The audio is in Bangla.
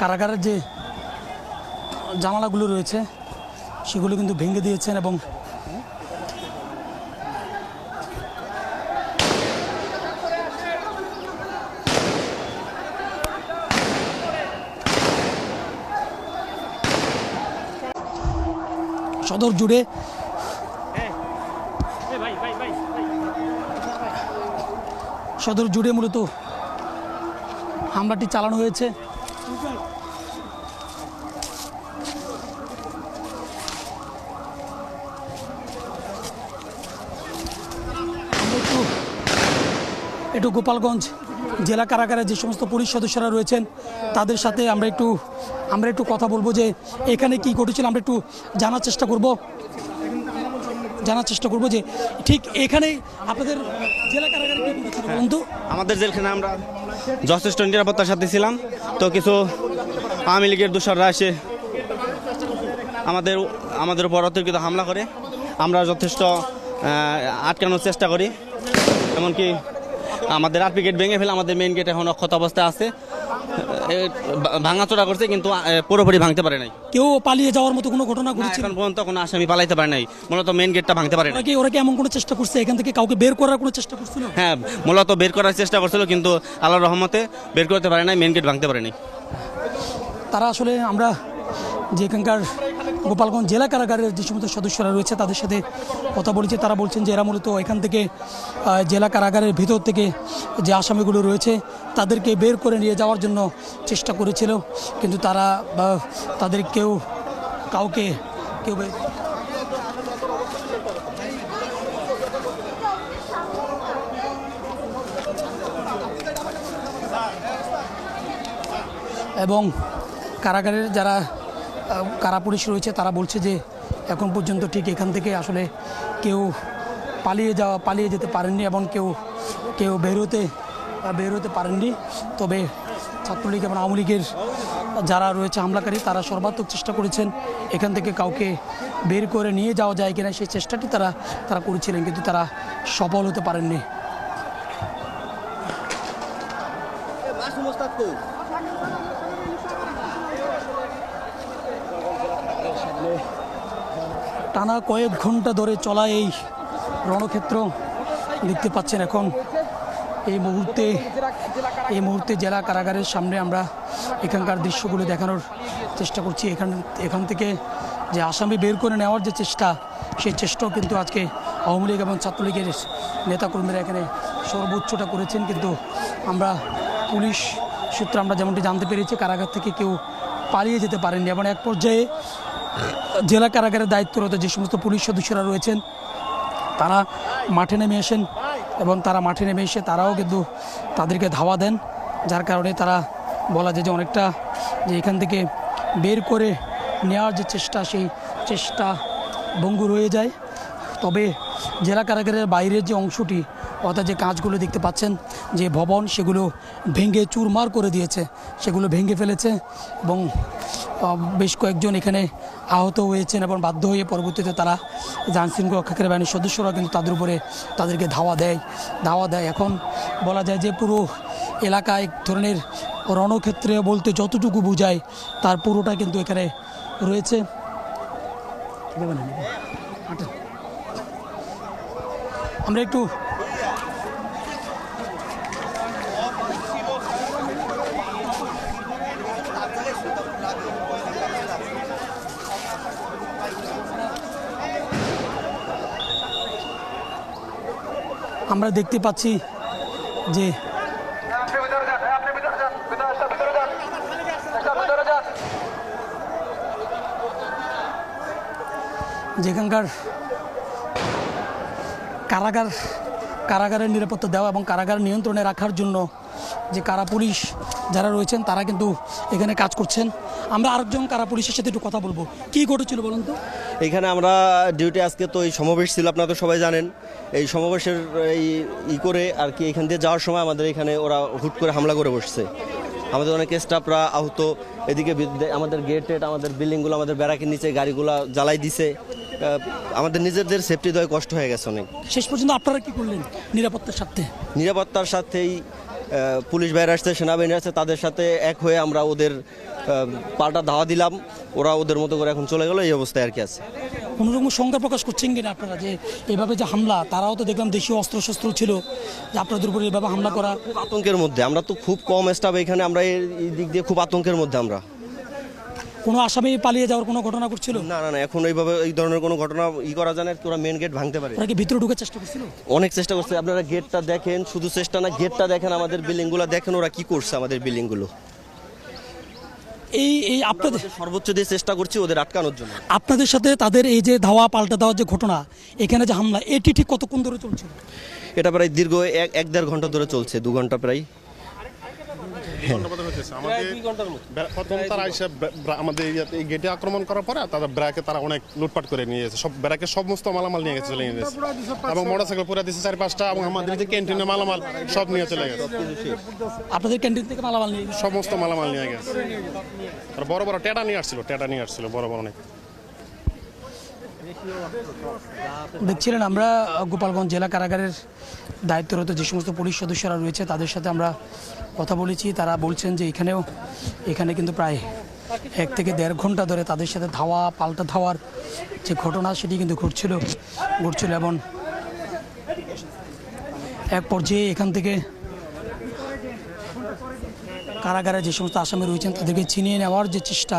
কারাগারের যে জানালাগুলো রয়েছে, সেগুলো কিন্তু ভেঙে দিয়েছেন এবং সদর জুড়ে সদর জুড়ে মূলত হামলাটি চালানো হয়েছে আমরা একটু একটু গোপালগঞ্জ জেলা কারাগারে যে সমস্ত পুলিশ সদস্যরা রয়েছেন, তাদের সাথে আমরা একটু আমরা একটু কথা বলব যে এখানে কি ঘটেছিল, আমরা একটু জানার চেষ্টা করব। জানার চেষ্টা করব যে ঠিক এখানে আপনাদের জেলা কারাগারে কি ঘটেছিল বলুন তো আমাদের জেলখানে আমরা যথেষ্ট নিরাপত্তার সাথে ছিলাম। তো কিছু আওয়ামী লীগের দোসররা এসে আমাদের আমাদের উপর অতর্কিত হামলা করে। আমরা যথেষ্ট আটকানোর চেষ্টা করি। এমনকি আমাদের আরপি গেট ভেঙে ফেলে আমাদের মেইন গেট এখন অক্ষত অবস্থায় আছে। ভাঙাচোরা করছে কিন্তু পুরোপুরি ভাঙতে পারে নাই। কেউ পালিয়ে যাওয়ার মতো কোনো ঘটনা ঘটেছে? এখন পর্যন্ত কোনো আসামি পালাইতে পারে নাই। মূলত মেইন গেটটা ভাঙতে পারে ওরা নাই। কি ওরা কি এমন কোনো চেষ্টা করছে? এখান থেকে কাউকে বের করার কোনো চেষ্টা করছিল? হ্যাঁ মূলত বের করার চেষ্টা করছিল কিন্তু আল্লাহর রহমতে বের করতে পারে নাই মেইন গেট ভাঙতে পারে নাই। তারা আসলে আমরা যে এখানকার গোপালগঞ্জ জেলা কারাগারের যে সমস্ত সদস্যরা রয়েছে, তাদের সাথে কথা বলেছে। তারা বলছেন যে, এরা মূলত এখান থেকে জেলা কারাগারের ভিতর থেকে যে আসামিগুলো রয়েছে, তাদেরকে বের করে নিয়ে যাওয়ার জন্য চেষ্টা করেছিল। কিন্তু তারা তাদের কেউ কাউকে, কেউ এবং কারাগারের যারা কারা পুলিশ রয়েছে তারা বলছে যে এখন পর্যন্ত ঠিক এখান থেকে আসলে কেউ পালিয়ে যাওয়া, পালিয়ে যেতে পারেননি এবং কেউ কেউ বেরোতে বেরোতে পারেননি। তবে ছাত্রলীগ এবং আওয়ামী লীগের যারা রয়েছে হামলাকারী, তারা সর্বাত্মক চেষ্টা করেছেন এখান থেকে কাউকে বের করে নিয়ে যাওয়া যায় কিনা, সেই চেষ্টাটি তারা তারা করেছিলেন, কিন্তু তারা সফল হতে পারেননি। টানা কয়েক ঘণ্টা ধরে চলা এই রণক্ষেত্র দেখতে পাচ্ছেন এখন। এই মুহূর্তে এই মুহূর্তে জেলা কারাগারের সামনে আমরা এখানকার দৃশ্যগুলো দেখানোর চেষ্টা করছি। এখান এখান থেকে যে আসামি বের করে নেওয়ার যে চেষ্টা, সেই চেষ্টাও কিন্তু আজকে আওয়ামী লীগ এবং ছাত্রলীগের নেতাকর্মীরা এখানে সর্বোচ্চটা করেছেন। কিন্তু আমরা পুলিশ সূত্রে আমরা যেমনটি জানতে পেরেছি, কারাগার থেকে কেউ পালিয়ে যেতে পারেননি। এবং এক পর্যায়ে জেলা কারাগারের দায়িত্বরত যে সমস্ত পুলিশ সদস্যরা রয়েছেন, তারা মাঠে নেমে আসেন এবং তারা মাঠে নেমে এসে তারাও কিন্তু তাদেরকে ধাওয়া দেন, যার কারণে তারা বলা যায় যে অনেকটা যে এখান থেকে বের করে নেওয়ার যে চেষ্টা, সেই চেষ্টা ভঙ্গুর হয়ে যায়। তবে জেলা কারাগারের বাইরের যে অংশটি অর্থাৎ যে কাজগুলো দেখতে পাচ্ছেন, যে ভবন, সেগুলো ভেঙে চুরমার করে দিয়েছে। সেগুলো ভেঙে ফেলেছে এবং বেশ কয়েকজন এখানে আহত হয়েছেন এবং বাধ্য হয়ে পরবর্তীতে তারা আইনশৃঙ্খলা রক্ষাকারী বাহিনীর সদস্যরা কিন্তু তাদের উপরে তাদেরকে ধাওয়া দেয় ধাওয়া দেয়। এখন বলা যায় যে পুরো এলাকা এক ধরনের রণক্ষেত্রে বলতে যতটুকু বোঝায়, তার পুরোটা কিন্তু এখানে রয়েছে। আমরা একটু আমরা দেখতে পাচ্ছি যে যেখানকার কারাগার, কারাগারের নিরাপত্তা দেওয়া এবং কারাগার নিয়ন্ত্রণে রাখার জন্য যে কারা পুলিশ যারা রয়েছেন, তারা কিন্তু এখানে কাজ করছেন। আমরা আরেকজন কারা পুলিশের সাথে একটু কথা বলব। কি ঘটেছিল বলুন তো? এইখানে আমরা ডিউটি আজকে তো এই সমাবেশ ছিল আপনারা তো সবাই জানেন। এই সমাবেশের এই ই করে আর কি এখান দিয়ে যাওয়ার সময় আমাদের এখানে ওরা হুট করে হামলা করে বসছে। আমাদের অনেক স্টাফরা আহত। এদিকে আমাদের গেট টেট আমাদের বিল্ডিংগুলো আমাদের ব্যারাকের নিচে গাড়িগুলো জ্বালাই দিছে। আমাদের নিজেদের সেফটি দয় কষ্ট হয়ে গেছে অনেক। শেষ পর্যন্ত আপনারা কি করলেন নিরাপত্তার সাথে নিরাপত্তার সাথেই পুলিশ বাইরে আসছে সেনাবাহিনী আসছে তাদের সাথে এক হয়ে আমরা ওদের পাল্টা ধাওয়া দিলাম। ওরা ওদের মতো করে এখন চলে গেল এই অবস্থায় আর কি আছে। কোনো রকম শঙ্কা প্রকাশ করছেন কিনা আপনারা? যে এভাবে যে হামলা তারাও তো দেখলাম দেশীয় অস্ত্রশস্ত্র ছিল যে আপনাদের উপরে এভাবে হামলা করা। খুব আতঙ্কের মধ্যে আমরা তো খুব কম স্টাফ এখানে আমরা এই দিক দিয়ে খুব আতঙ্কের মধ্যে আমরা। কোনো আসামি পালিয়ে যাওয়ার কোনো ঘটনা করছিল না না না এখন এইভাবে এই ধরনের কোনো ঘটনা ই করা যায় না তোরা মেন গেট ভাঙতে পারে। ওরা কি ভিতরে ঢুকার চেষ্টা করছিল? অনেক চেষ্টা করছে আপনারা গেটটা দেখেন শুধু চেষ্টা না গেটটা দেখেন আমাদের বিল্ডিংগুলো দেখেন ওরা কি করছে আমাদের বিল্ডিংগুলো এই এই আপনাদের সর্বোচ্চ দিয়ে চেষ্টা করছি ওদের আটকানোর জন্য। আপনাদের সাথে তাদের এই যে ধাওয়া পাল্টা দেওয়ার যে ঘটনা এখানে যে হামলা এটি ঠিক কতক্ষণ ধরে চলছিল? এটা প্রায় দীর্ঘ এক এক দেড় ঘণ্টা ধরে চলছে দু ঘণ্টা প্রায়। আমাদের তারা ব্রা- আমাদের ইয়াতে- এই গেটে আক্রমণ করার পরে তাদের ব্র্যাকে তারা অনেক লুটপাট করে নিয়ে গেছে। সব ব্র্যাকে সমস্ত মালামাল নিয়ে গেছে চলে গেছে। এবং মোটরসাইকেল পুরো দিয়েছে চার পাঁচটা এবং আমাদের যে ক্যান্টিনের মালামাল সব নিয়ে চলে গেছে। আপনাদের ক্যান্টিন থেকে মালামাল নিয়ে সমস্ত মালামাল নিয়ে গেছে। আর বড় বড় টেটা নিয়ে আসছিল টেটা নিয়ে আসছিল বড় বড় অনেক। দেখছিলেন আমরা গোপালগঞ্জ জেলা কারাগারের দায়িত্বরত যে সমস্ত পুলিশ সদস্যরা রয়েছে, তাদের সাথে আমরা কথা বলেছি। তারা বলছেন যে এখানেও, এখানে কিন্তু প্রায় এক থেকে দেড় ঘণ্টা ধরে তাদের সাথে ধাওয়া, পাল্টা ধাওয়ার যে ঘটনা, সেটি কিন্তু ঘটছিল ঘটছিল এবং এক পর্যায়ে এখান থেকে কারাগারে যে সমস্ত আসামি রয়েছেন, তাদেরকে চিনিয়ে নেওয়ার যে চেষ্টা